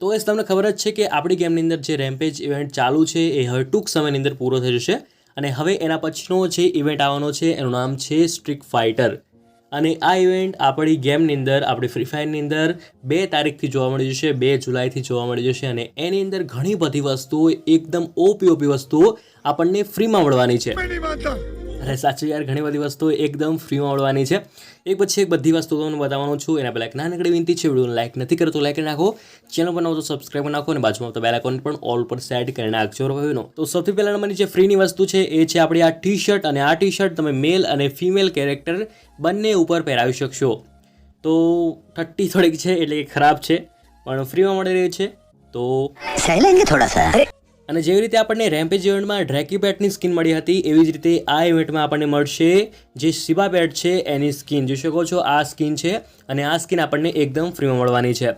તો એ તમને ખબર જ છે કે આપણી ગેમની અંદર જે રેમ્પેજ ઇવેન્ટ ચાલુ છે, એ હવે ટૂંક સમયની અંદર પૂરો થઈ જશે. અને હવે એના પછીનો જે ઇવેન્ટ આવવાનો છે, એનું નામ છે સ્ટ્રીક ફાઇટર અને આ ઇવેન્ટ આપણી ગેમની અંદર, આપણી ફ્રી ફાયરની અંદર બે તારીખથી જોવા મળી જશે, બે જુલાઈથી જોવા મળી જશે. અને એની અંદર ઘણી બધી વસ્તુઓ, એકદમ ઓપી ઓપી વસ્તુઓ આપણને ફ્રીમાં મળવાની છે. અરે સાચું યાર ઘણી બધી વસ્તુઓ એકદમ ફ્રીમાં મળવાની છે. એક પછી એક બધી વસ્તુઓ તમને બતાવવાનું છું. એના પહેલાં એક નાનકડી વિનંતી છે વિડીયોને લાઇક નથી કરતો લાઇક નાખો ચેનલ પર નવો તો સબસ્ક્રાઈબ નાખો અને બાજુમાં તો બેલ આઇકોન પણ ઓલ પર સેટ કરી નાખજો ભાઈનો તો સૌથી પહેલાં નંબરની જે ફ્રીની વસ્તુ છે એ છે આપણી આ ટી શર્ટ અને આ ટી શર્ટ તમે મેલ અને ફિમેલ કેરેક્ટર બંને ઉપર પહેરાવી શકશો. તો ઠટ્ટી થોડીક છે એટલે કે ખરાબ છે પણ ફ્રીમાં મળી રહી છે. તો સહી થોડા સા અને જેવી રીતે આપણને રેમ્પેજ ઇવેન્ટમાં ડ્રેકી પેટની સ્કિન મળી હતી, એવી જ રીતે આ ઇવેન્ટમાં આપણને મળશે જે શિવા પેટ છે, એની સ્કિન જોઈ શકો છો, આ સ્કિન છે અને આ સ્કિન આપણને એકદમ ફ્રીમાં મળવાની છે.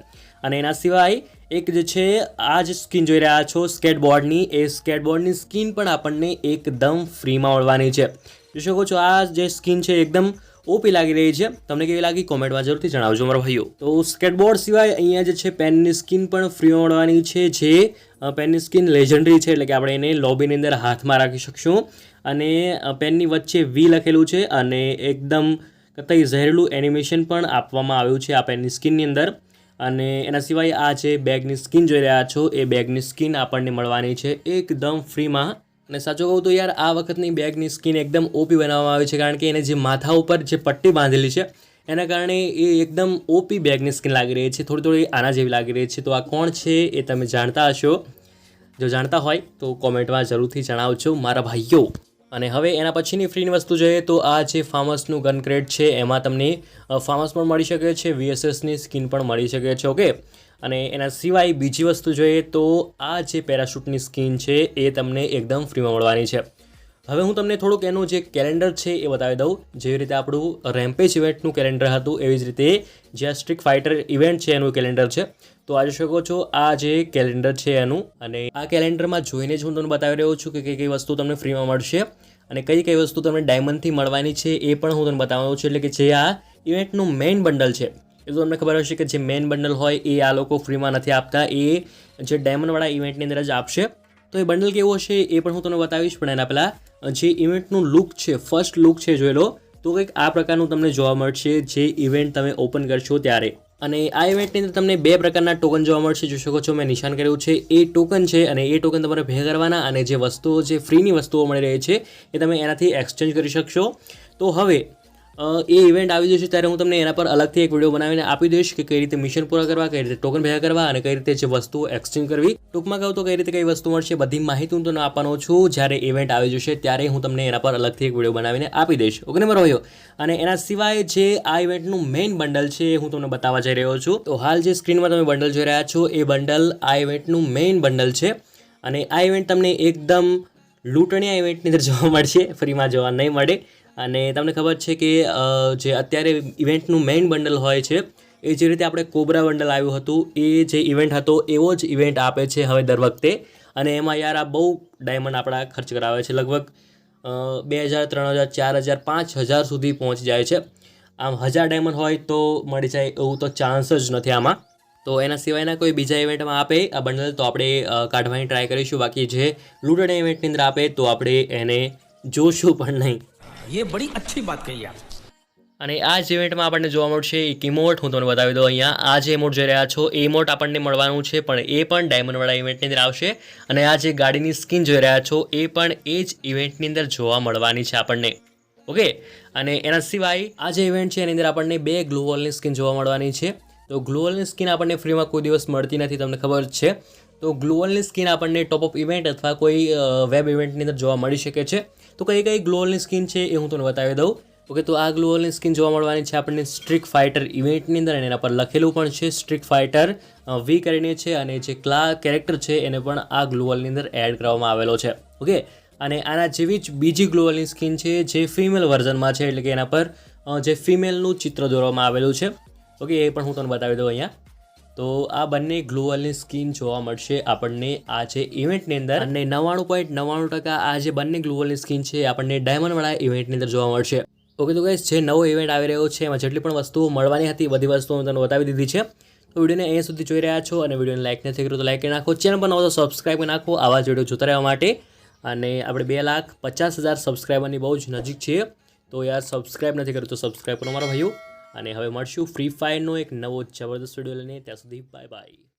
અને એના સિવાય એક જે છે, આ જ સ્કિન જોઈ રહ્યા છો સ્કેટબોર્ડની એ સ્કેટબોર્ડની સ્કિન પણ આપણને એકદમ ફ્રીમાં મળવાની છે. જોઈ શકો છો, આ જે સ્કિન છે, એકદમ ઓપી લાગી રહી છે. તમને કેવી લાગી? કોમેન્ટમાં જરૂરથી જણાવજો મારા ભાઈઓ. તો સ્કેટબોર્ડ સિવાય અહીંયા જે છે, પેનની સ્કિન પણ ફ્રી મળવાની છે, જે પેનની સ્કિન લેજન્ડરી છે, એટલે કે આપણે એને લોબીની અંદર હાથમાં રાખી શકશું. અને પેનની વચ્ચે વી લખેલું છે અને એકદમ કતઈ ઝહેરલું એનિમેશન પણ આપવામાં આવ્યું છે આ પેનની સ્કિનની અંદર. અને એના સિવાય આ જે બેગની સ્કિન જોઈ રહ્યા છો, એ બેગની સ્કિન આપણને મળવાની છે એકદમ ફ્રીમાં. અને સાચું કહું તો યાર, આ વખતની બેગની સ્કિન એકદમ ઓપી બનાવવામાં આવી છે, કારણ કે એને જે માથા ઉપર જે પટ્ટી બાંધેલી છે, એના કારણે એ એકદમ ઓપી બેગની સ્કિન લાગી રહી છે, થોડી થોડી આના જેવી લાગી રહી છે. તો આ કોણ છે એ તમે જાણતા હશો. જો જાણતા હોય તો કોમેન્ટમાં જરૂરથી જણાવજો, મારા ભાઈઓ. અને હવે એના પછીની ફ્રીની વસ્તુ જોઈએ તો આ જે ફાર્મસનું ગન ક્રેટ છે, એમાં તમને ફાર્મસ પણ મળી શકે છે વીએસએસની સ્કિન પણ મળી શકે છે, ઓકે? અને એના સિવાય બીજી વસ્તુ જોઈએ તો આ જે પેરાશૂટની સ્કિન છે, એ તમને એકદમ ફ્રીમાં મળવાની છે. હવે હું તમને થોડુંક એનું જે કેલેન્ડર છે એ બતાવી દઉં. જેવી રીતે આપણું રેમ્પેજ ઇવેન્ટનું કેલેન્ડર હતું, એવી જ રીતે જે આ સ્ટ્રીક ફાઇટર ઇવેન્ટ છે એનું કેલેન્ડર છે. તો આજે શકો છો, આ જે કેલેન્ડર છે એનું, અને આ કેલેન્ડરમાં જોઈને જ હું તમને બતાવી રહ્યો છું કે કઈ કઈ વસ્તુ તમને ફ્રીમાં મળશે અને કઈ કઈ વસ્તુ તમને ડાયમંડથી મળવાની છે એ પણ હું તમને બતાવવાનું છું. એટલે કે જે આ ઇવેન્ટનું મેઇન બંડલ છે. એ તો તમને ખબર હશે કે જે મેઇન બંડલ હોય એ આ લોકો ફ્રીમાં નથી આપતા. એ જે ડાયમંડવાળા ઇવેન્ટની અંદર જ આપશે. તો એ બંડલ કેવો હશે એ પણ હું તમને બતાવીશ, પણ એના પહેલાં જે ઇવેન્ટનું લુક છે ફર્સ્ટ લુક છે જોઈ લો, તો કંઈક આ પ્રકારનું તમને જોવા મળશે. જે ઇવેન્ટ તમે ઓપન કરશો ત્યારે. અને આ ઇવેન્ટની અંદર તમને બે પ્રકારના ટોકન જોવા મળશે. જોઈ શકો છો, મેં નિશાન કર્યું છે. એ ટોકન છે અને એ ટોકન તમારે ભેગા કરવાના અને જે વસ્તુઓ, જે ફ્રીની વસ્તુઓ મળી રહી છે, એ તમે એનાથી એક્સચેન્જ કરી શકશો. તો હવે એ ઇવેન્ટ આવી જશે ત્યારે હું તમને એના પર અલગથી એક વીડિયો બનાવીને આપી દઈશ કે કઈ રીતે મિશન પૂરા કરવા, કઈ રીતે ટોકન ભેગા કરવા અને કઈ રીતે જે વસ્તુઓ એક્સચેન્જ કરવી. ટૂંકમાં કહું તો કઈ રીતે કઈ વસ્તુ મળશે બધી માહિતી હું તમને આપવાનો છું. જ્યારે ઇવેન્ટ આવી જશે ત્યારે હું તમને એના પર અલગથી એક વીડિયો બનાવીને આપી દઈશ. ઓકે નંબર રહ્યો અને એના સિવાય જે આ ઇવેન્ટનું મેઇન બંડલ છે હું તમને બતાવવા જઈ રહ્યો છું. તો હાલ જે સ્ક્રીનમાં તમે બંડલ જોઈ રહ્યા છો, એ બંડલ આ ઇવેન્ટનું મેઇન બંડલ છે. અને આ ઇવેન્ટ તમને એકદમ લૂંટણીયા ઇવેન્ટની અંદર જોવા મળશે. ફ્રીમાં જોવા નહીં મળે. અને તમને ખબર છે કે જે અત્યારે ઇવેન્ટનું મેઇન બંડલ હોય છે, એ જે રીતે આપણે કોબરા બંડલ આવ્યું હતું, એ જે ઇવેન્ટ હતો, એવો જ ઇવેન્ટ આપે છે હવે દર વખતે. અને એમાં યાર આ બહુ ડાયમંડ આપણા ખર્ચ કરાવે છે. લગભગ બે હજાર, ત્રણ હજાર, ચાર હજાર, પાંચ હજાર સુધી પહોંચી જાય છે. આમ હજાર ડાયમંડ હોય તો મળી જાય એવું તો ચાન્સ જ નથી આમાં. તો એના સિવાયના કોઈ બીજા ઇવેન્ટમાં આપે આ બંડલ તો આપણે કાઢવાની ટ્રાય કરીશું. બાકી જે લૂંટણી ઇવેન્ટની અંદર આપે તો આપણે એને જોશું પણ નહીં. ये बड़ी अच्छी बात कही आप અને આ જ ઇવેન્ટમાં આપણને જોવા મળશે એક ઇમોટ હું તમને બતાવી દઉં અહીંયા આ જે ઇમોટ જોઈ રહ્યા છો એ ઇમોટ આપણને મળવાનું છે પણ એ પણ ડાયમંડવાળા ઇવેન્ટની અંદર આવશે અને આ જે ગાડીની સ્કિન જોઈ રહ્યા છો એ પણ એ જ ઇવેન્ટની અંદર જોવા મળવાની છે આપણને ઓકે અને એના સિવાય આ જે ઇવેન્ટ છે એની અંદર આપણને બે ગ્લુવોલની સ્કિન જોવા મળવાની છે તો ગ્લુવલની સ્કિન આપણને ફ્રીમાં કોઈ દિવસ મળતી નથી તમને ખબર જ છે તો ગ્લુવલની સ્કિન આપણને ટોપ અપ ઇવેન્ટ અથવા કોઈ વેબ ઇવેન્ટની અંદર જોવા મળી શકે છે તો કઈ કઈ ગ્લોઅલની સ્કિન છે એ હું તમને બતાવી દઉં. ઓકે, તો આ ગ્લોઅલની સ્કિન જોવા મળવાની છે આપણને સ્ટ્રીક ફાઇટર ઇવેન્ટની અંદર અને એના પર લખેલું પણ છે સ્ટ્રીક ફાઇટર વી કરીને છે અને જે ક્લા કેરેક્ટર છે એને પણ આ ગ્લોઅલની અંદર એડ કરવામાં આવેલો છે. ઓકે, અને આના જેવી જ બીજી ગ્લોઅલની સ્કિન છે જે ફિમેલ વર્ઝનમાં છે એટલે કે એના પર જે ફિમેલનું ચિત્ર દોરવામાં આવેલું છે. ઓકે, એ પણ હું તમને બતાવી દઉં અહીંયા. તો આ બંને ગ્લોઅલની સ્કીન જોવા મળશે આપણને આ જે ઇવેન્ટની અંદર. અને નવ્વાણું પોઈન્ટ નવ્વાણું ટકા આ જે બંને ગ્લોઅલની સ્કીન છે આપણને ડાયમંડવાળા ઇવેન્ટની અંદર જોવા મળશે. ઓકે, તો ગાઈસ જે નવો ઇવેન્ટ આવી રહ્યો છે, એમાં જેટલી પણ વસ્તુઓ મળવાની હતી, બધી વસ્તુઓ હું તમને બતાવી દીધી છે. તો વિડીયોને અહીંયા સુધી જોઈ રહ્યા છો અને વિડીયોને લાઇક નથી કર્યો તો લાઇક કરી નાખો. ચેનલ પર નવો તો સબસ્ક્રાઈબ કરી નાખો, આવા જ વીડિયો જોતા રહેવા માટે. અને આપણે બે લાખ પચાસ હજાર સબસ્ક્રાઈબરની બહુ જ નજીક છીએ. તો યાર સબસ્ક્રાઈબ નથી કર્યું તો સબસ્ક્રાઈબ કરો મારા ભાઈઓ. અને હવે મળશું ફ્રી ફાયરનો એક નવો જબરદસ્ત વીડિયો લઈને. ત્યાં સુધી બાય બાય.